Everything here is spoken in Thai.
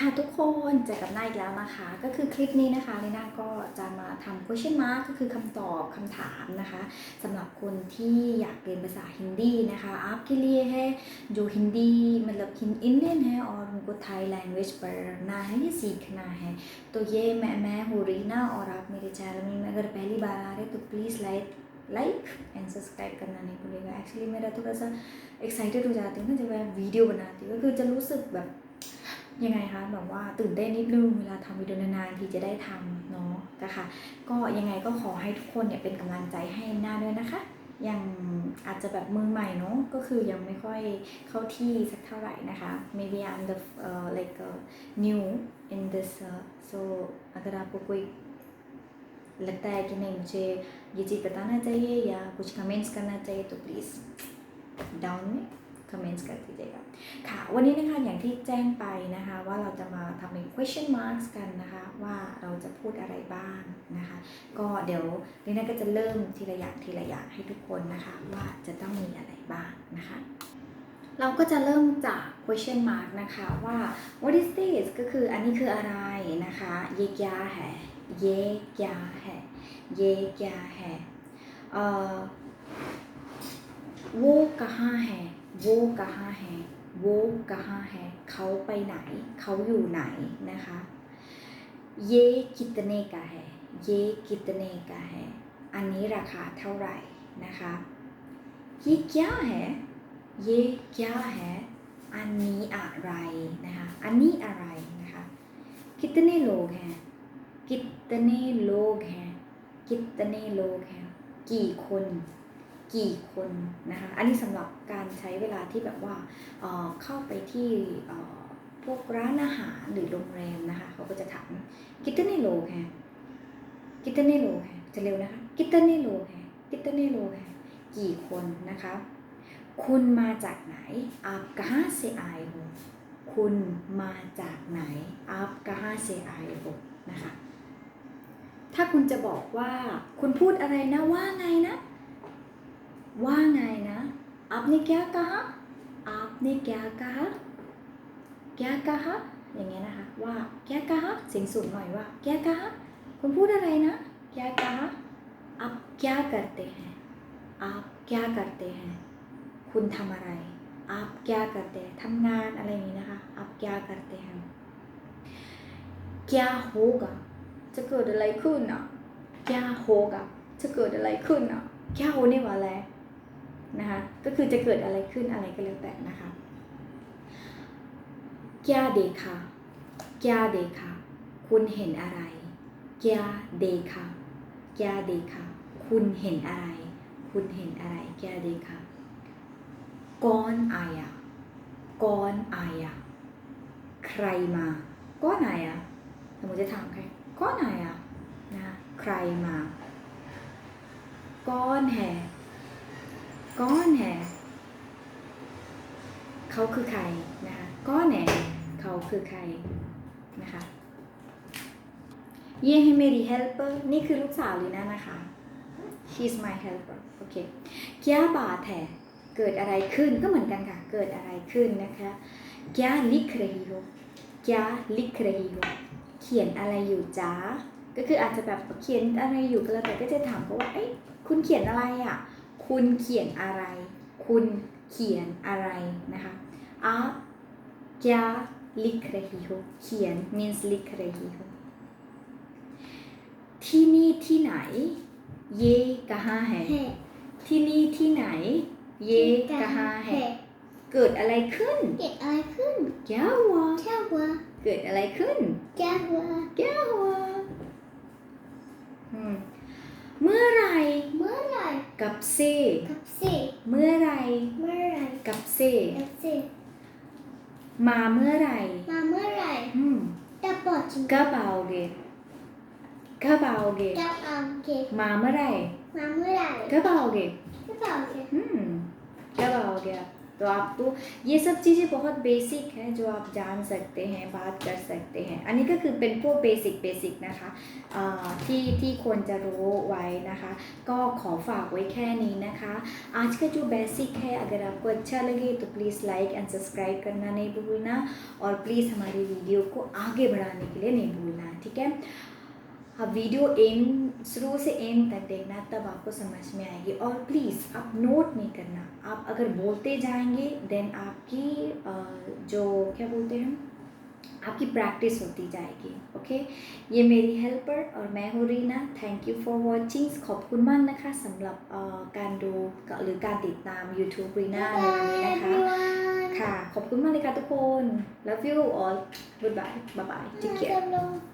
ค่ะทุกคนเจอกับหน้าอีกแล้วนะคะ ก็คือคลิปนี้นะคะลีน่าก็จะมาทำ question mark ก็คือคำตอบคำถามนะคะสำหรับคนที่อยากเรียนภาษาฮินดีนะคะ आपके लिए है जो हिंदी मतलब इंडियन है और उनको थाई लैंग्वेज पढ़ना है या सीखना है तो ये मैं मैं हूँ रीना और आप मेरे चैनल में अगर पहली बार आ रहे तो please like like and subscribe करना नहीं भूलिएगा एक्चुअली मेरा थोड़ा सा एक्साइटेड हो जाती हूँ ना जब मैं वीडियो बनाती हूँก็คือจะรู้สึกแบบ ยังไงคะแบบว่าตื่นเต้นนิดนึงเวลาทำวิดีโอนานๆทีจะได้ทำเนาะนะคะก็ยังไงก็ขอให้ทุกคนเนี่ยเป็นกำลังใจให้หน้าด้วยนะคะ ยังอาจจะแบบมือใหม่เนาะก็คือยังไม่ค่อยเข้าที่สักเท่าไหร่นะคะ maybe I'm the uh, like uh, new in this uh, so अगर आपको कोई लगता है कि नहीं मुझे ये चीज़ बताना चाहिए या कुछ कमेंट्स करना चाहिए तो प्लीज़ डाउन में คอมเมนต์กันทีเดียวค่ะ วันนี้นะคะอย่างที่แจ้งไปนะคะว่าเราจะมาทำเป็น question marks กันนะคะว่าเราจะพูดอะไรบ้างนะคะ ก็เดี๋ยวลีน่าก็จะเริ่มทีละอย่างทีละอย่างให้ทุกคนนะคะว่าจะต้องมีอะไรบ้างนะคะเราก็จะเริ่มจาก question mark นะคะว่า what is this ก็คืออันนี้คืออะไรนะคะเยกยาแห่เยกยาแห่เยกยาแหเอ่อโวกะห้าแห โวกะฮาแฮโวกะฮาแฮเขาไปไหน เขาอยู่ไหนนะคะ เยกิตเนกะแฮเยกิตเนกะแฮอันนี้ราคาเท่าไหร่นะคะเยี่กี่แฮเยกี่แฮอันนี้อะไรนะคะ อันนี้อะไรนะคะคิตเน่โลกแฮคิตเน่โลกแฮคิตเน่โลกแฮกี่คน กี่คนนะคะ อันนี้สำหรับการใช้เวลาที่แบบว่าเเข้าไปที่พวกร้านอาหารหรือโรงแรมนะคะ เขาก็จะถามกิตเตนโลแฮกิตเตนโลแฮจะเร็วนะคะกิตเตนโลแฮกิตเนโลแฮกี่คนนะคะ คุณมาจากไหนอาบกาเซไอโฮคุณมาจากไหนอาบกาเซไอโฮนะคะ ถ้าคุณจะบอกว่าคุณพูดอะไรนะว่าไงนะ ว่าไงนะ आपने क्या कहा आपने क्या कहा क्या कहा อย่างเงี้ยนะคะ ว่า क्या कहा เสียงสูงหน่อยว่า क्या कहा คุณพูดอะไรนะ क्या कहा आप क्या करते हैं आप क्या करते हैं คุณทำอะไร आप क्या करते हैं ทำงานอะไรอย่างนี้นะคะ आप क्या करते हैं क्या होगा จะเกิดอะไรขึ้นอ่ะ क्या होगा จะเกิดอะไรขึ้นอ่ะ क्या होने वाला है นะคะก็คือจะเกิดอะไรขึ้นอะไรก็แล้วแต่นะคะแก่เดคาแกเดคาคุณเห็นอะไรแก่เดคาแกเดคาคุณเห็นอะไร คุณเห็นอะไรแกเดคาก้อนอายะก้อนอายะใครมาก้อนไหนอะสมมติจะถามใครก้อนไหนอะนะใครมาก้อนแห่ ก้อนแห่เขาคือใครนะคะก้อนแห่เขาคือใครนะคะเย่ให้เมรี helper นี่คือลูกสาวลีน่านะคะ she's my helper โอเคเกียบาแทเกิดอะไรขึ้นก็เหมือนกันค่ะ เกิดอะไรขึ้นนะคะเกียลิคเรฮิโฮเกียลิคเรฮิโฮเขียนอะไรอยู่จ้าก็คืออาจจะแบบเขียนอะไรอยู่ก็แล้วแต่ก็จะถามเขาว่าเอ้ยคุณเขียนอะไรอะ คุณเขียนอะไร คุณเขียนอะไรนะคะอาแกลิกเรฮิโฮเขียน means ลิกเรฮิโฮที่นี่ที่ไหน เย่กะฮาแฮที่นี่ที่ไหน เย่กะฮาแฮเกิดอะไรขึ้น เกิดอะไรขึ้นแกวะแกวะเกิดอะไรขึ้นแกวะแกวะเมื่อ กับเซกับสิเมื่อไหรเมื่อไหรกับเซกับสิมาเมื่อไหรมาเมื่อไหรอืมตะปอดจริงกระเป๋าเกกระเป๋าเกจะเอาเก็บมาเมื่อไหรมาเมื่อไหรกระเป๋าเกกระเป๋าเก็บอืมกระเป๋าเกก तो आपको ये सब चीज़ें बहुत बेसिक है जो आप जान सकते हैं बात कर सकते हैं อันนี้ก็คือเป็นพวกเบสิกเบสิกนะคะอ่าที่ที่ควรจะรู้ไว้นะคะ ก็ขอฝากไว้แค่นี้นะคะ आज का जो बेसिक है अगर आपको अच्छा लगे तो प्लीज़ लाइक एंड सब्सक्राइब करना नहीं भूलना और प्लीज़ हमारी वीडियो को आगे बढ़ाने के लिए नहीं भूलना ठीक है आप वीडियो एम शुरू से एम तक देखना तब आपको समझ में आएगी और प्लीज़ आप नोट नहीं करना आप अगर बोलते जाएंगे देन आपकी अ, जो क्या बोलते हैं आपकी प्रैक्टिस होती जाएगी ओके ये मेरी हेल्पर और मैं हूँ Reena thank you for watching ขอบคุณมากนะคะสำหรับเอ่อการดูหรือการติดตาม YouTube รีน่าในวันนี้นะคะ everyone ค่ะ ขอบคุณมากเลยค่ะทุกคน love you all goodbye bye bye take care Bye, everyone.